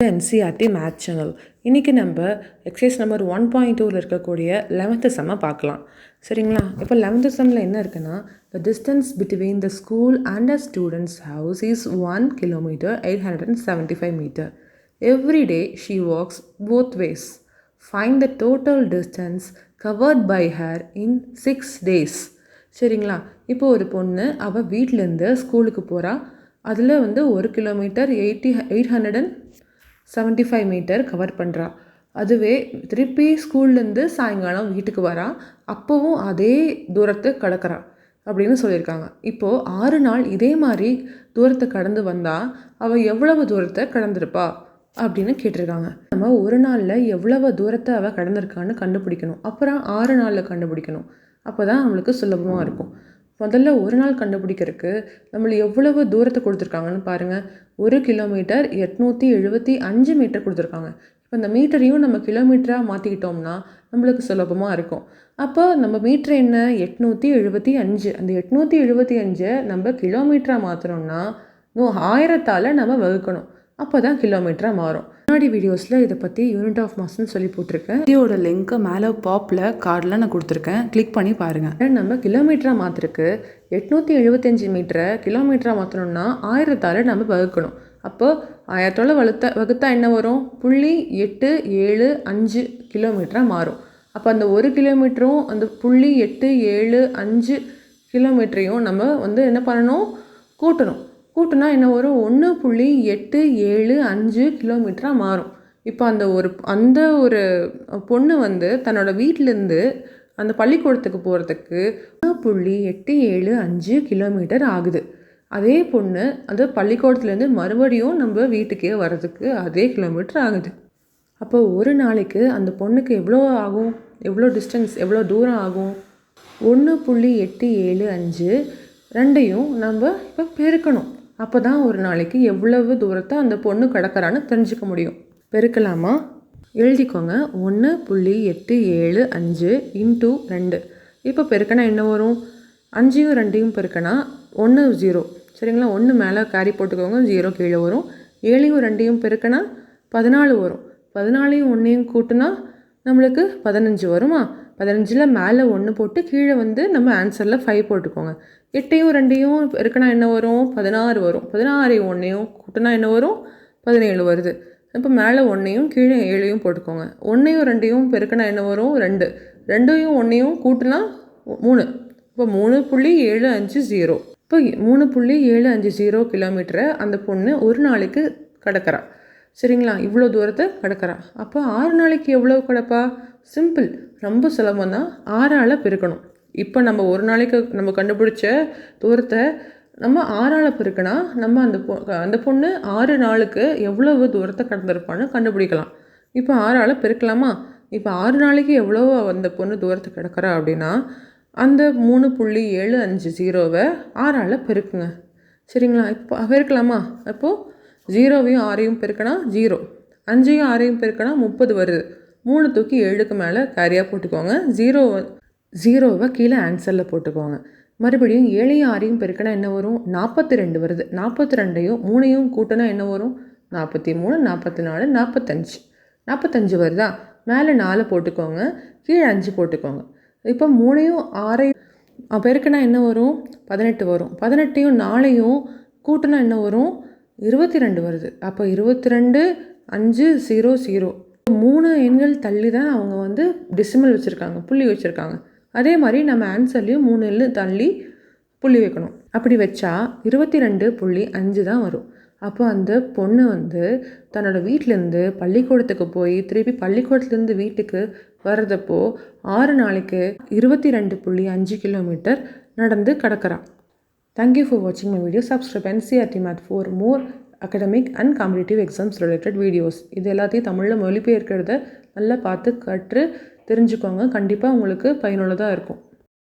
NCERT math channel இன்றைக்கி நம்ம exercise number one point டூவில் இருக்கக்கூடிய லெவன்த்து செம்மை பார்க்கலாம். சரிங்களா? இப்போ லெவன்த்து செம்மில் என்ன இருக்குன்னா the distance between the school and a students house is one kilometre eight hundred and seventy five metre every day she walks both ways find the total distance covered by her in six days சரிங்களா? இப்போ ஒரு பொண்ணு அவள் வீட்டிலேருந்து ஸ்கூலுக்கு போகிறா அதில் வந்து ஒரு kilometre eighty eight hundred and seventy five metre cover பண்ணுறா அதுவே திருப்பி ஸ்கூல்லேருந்து சாயங்காலம் வீட்டுக்கு வரா. அப்போவும் அதே தூரத்தை கடக்கிறா அப்படின்னு சொல்லியிருக்காங்க. இப்போது ஆறு நாள் இதே மாதிரி தூரத்தை கடந்து வந்தால் அவள் எவ்வளவு தூரத்தை கடந்திருப்பா அப்படின்னு கேட்டிருக்காங்க. நம்ம ஒரு நாளில் எவ்வளவு தூரத்தை அவள் கடந்திருக்கான்னு கண்டுபிடிக்கணும். அப்புறம் ஆறு நாளில் கண்டுபிடிக்கணும். அப்போ தான் அவளுக்கு சுலபமாக இருக்கும். முதல்ல ஒரு நாள் கண்டுபிடிக்கிறதுக்கு நம்மளை எவ்வளவு தூரத்தை கொடுத்துருக்காங்கன்னு பாருங்கள் ஒரு கிலோமீட்டர் எட்நூற்றி எழுபத்தி அஞ்சு மீட்டர் கொடுத்துருக்காங்க. இப்போ இந்த மீட்டரையும் நம்ம கிலோமீட்டராக மாற்றிக்கிட்டோம்னா நம்மளுக்கு சுலபமாக இருக்கும். அப்போ நம்ம மீட்டர் என்ன? எட்நூற்றி எழுபத்தி அஞ்சு. அந்த எட்நூற்றி எழுபத்தி அஞ்சை நம்ம கிலோமீட்டராக மாற்றணும்னா இன்னும் ஆயிரத்தால் நம்ம வகுக்கணும். அப்போ தான் கிலோமீட்டராக மாறும். முன்னாடி வீடியோஸில் இதை பற்றி யூனிட் ஆஃப் மாஸ்ன்னு சொல்லி போட்டிருக்கேன். வீடியோட லிங்க்கு மேலே பாப்பில் கார்டில் நான் கொடுத்துருக்கேன். கிளிக் பண்ணி பாருங்கள் நம்ம கிலோமீட்டராக மாற்றுறதுக்கு எட்நூற்றி எழுபத்தஞ்சி மீட்டரை கிலோமீட்டராக மாற்றணும்னா ஆயிரத்தால் நம்ம வகுக்கணும். அப்போ ஆயிரத்தோட வகுத்த வகுத்தா என்ன வரும்? புள்ளி எட்டு ஏழு அஞ்சு கிலோமீட்டராக மாறும். அப்போ அந்த ஒரு கிலோமீட்டரும் அந்த புள்ளி எட்டு ஏழு அஞ்சு கிலோமீட்டரையும் நம்ம வந்து என்ன பண்ணணும்? கூட்டணும். கூட்டினா என்ன வரும்? ஒன்று புள்ளி எட்டு ஏழு அஞ்சு கிலோமீட்டராக மாறும். இப்போ அந்த ஒரு அந்த ஒரு பொண்ணு வந்து தன்னோட வீட்டிலேருந்து அந்த பள்ளிக்கூடத்துக்கு போகிறதுக்கு ஒன்று புள்ளி எட்டு ஏழு அஞ்சு கிலோமீட்டர் ஆகுது. அதே பொண்ணு அந்த பள்ளிக்கூடத்துலேருந்து மறுபடியும் நம்ம வீட்டுக்கே வர்றதுக்கு அதே கிலோமீட்டர் ஆகுது. அப்போ ஒரு நாளைக்கு அந்த பொண்ணுக்கு எவ்வளோ ஆகும்? எவ்வளோ டிஸ்டன்ஸ் எவ்வளோ தூரம் ஆகும்? ஒன்று புள்ளி எட்டு ஏழு அஞ்சு ரெண்டையும் நம்ம இப்போ பெருக்கணும். அப்போ தான் ஒரு நாளைக்கு எவ்வளவு தூரத்தை அந்த பொண்ணு கிடக்கிறான்னு தெரிஞ்சுக்க முடியும். பெருக்கலாமா? எழுதிக்கோங்க. ஒன்று புள்ளி எட்டு ஏழு அஞ்சு இன்ட்டு ரெண்டு. இப்போ பெருக்கனா என்ன வரும்? அஞ்சையும் ரெண்டையும் பெருக்கனா ஒன்று ஜீரோ. சரிங்களா? ஒன்று மேலே கேரி போட்டுக்கோங்க ஜீரோ கீழே வரும். ஏழையும் ரெண்டையும் பெருக்கனா பதினாலு வரும். பதினாலையும் ஒன்றையும் கூட்டினா நம்மளுக்கு பதினஞ்சு வருமா? பதினஞ்சில் மேலே ஒன்று போட்டு கீழே வந்து நம்ம ஆன்சரில் ஃபைவ் போட்டுக்கோங்க. எட்டையும் ரெண்டையும் இருக்குன்னா என்ன வரும்? பதினாறு வரும். பதினாறையும் ஒன்றையும் கூட்டினா என்ன வரும்? பதினேழு வருது. இப்போ மேலே ஒன்றையும் கீழே ஏழையும் போட்டுக்கோங்க. ஒன்றையும் ரெண்டையும் பெருக்கினா என்ன வரும்? ரெண்டு. ரெண்டையும் ஒன்றையும் கூட்டினா மூணு. இப்போ மூணு புள்ளி ஏழு அஞ்சு ஜீரோ இப்போ மூணு புள்ளி ஏழு அஞ்சு ஜீரோ கிலோமீட்டரை அந்த பொண்ணு ஒரு நாளைக்கு கடக்கிறா. சரிங்களா? இவ்வளோ தூரத்தை கிடக்கிறா. அப்போ ஆறு நாளைக்கு எவ்வளோ கிடப்பா? சிம்பிள். ரொம்ப சுலபம் தான் ஆறால் பெருக்கணும். இப்போ நம்ம ஒரு நாளைக்கு நம்ம கண்டுபிடிச்ச தூரத்தை நம்ம ஆறால் பெருக்கினா நம்ம அந்த பொ அந்த பொண்ணு ஆறு நாளுக்கு எவ்வளவு தூரத்தை கடந்திருப்பான்னு கண்டுபிடிக்கலாம். இப்போ ஆறால் பெருக்கலாமா? இப்போ ஆறு நாளைக்கு எவ்வளோ அந்த பொண்ணு தூரத்தை கிடக்கிறா அப்படின்னா அந்த மூணு புள்ளி ஏழு அஞ்சு ஜீரோவை ஆறால் பெருக்குங்க. சரிங்களா? இப்போ பெருக்கலாமா? அப்போது ஜீரோவையும் ஆறையும் பெருக்கினா ஜீரோ. அஞ்சையும் ஆறையும் பெருக்கினா முப்பது வருது மூணு தூக்கி ஏழுக்கு மேலே கேரியாக போட்டுக்கோங்க. ஜீரோ ஜீரோவை கீழே ஆன்சரில் போட்டுக்கோங்க. மறுபடியும் ஏழையும் ஆறையும் பெருக்கினா என்ன வரும்? நாற்பத்தி ரெண்டு வருது. நாற்பத்தி ரெண்டையும் மூணையும் கூட்டினா என்ன வரும்? நாற்பத்தி மூணு நாற்பத்தி நாலு நாற்பத்தஞ்சு நாற்பத்தஞ்சு வருதா? மேலே நாலு போட்டுக்கோங்க. கீழே அஞ்சு போட்டுக்கோங்க. இப்போ மூணையும் ஆறையும் பெருக்கினா என்ன வரும்? பதினெட்டு வரும். பதினெட்டையும் நாளையும் கூட்டினா என்ன வரும்? இருபத்தி ரெண்டு வருது. அப்போ இருபத்தி ரெண்டு அஞ்சு ஜீரோ ஜீரோ மூணு எண்கள் தள்ளி தான் அவங்க வந்து டெசிமல் வச்சுருக்காங்க புள்ளி வச்சுருக்காங்க. அதே மாதிரி நம்ம ஆன்சர்லேயும் மூணு எண்ணு தள்ளி புள்ளி வைக்கணும். அப்படி வச்சா இருபத்தி ரெண்டு புள்ளி அஞ்சு தான் வரும். அப்போ அந்த பொண்ணு வந்து தன்னோட வீட்டிலேருந்து பள்ளிக்கூடத்துக்கு போய் திருப்பி பள்ளிக்கூடத்துலேருந்து வீட்டுக்கு வர்றதப்போ ஆறு நாளைக்கு இருபத்தி ரெண்டு புள்ளி அஞ்சு கிலோமீட்டர் நடந்து கிடக்கிறான் தேங்க்யூ ஃபார் வாட்சிங் my video subscribe NCERT math for more academic and competitive exams related videos இது எல்லாத்தையும் தமிழில் மொழிபெயர்க்கிறத நல்லா பார்த்து கற்று தெரிஞ்சுக்கோங்க. கண்டிப்பாக உங்களுக்கு பயனுள்ளதாக இருக்கும்.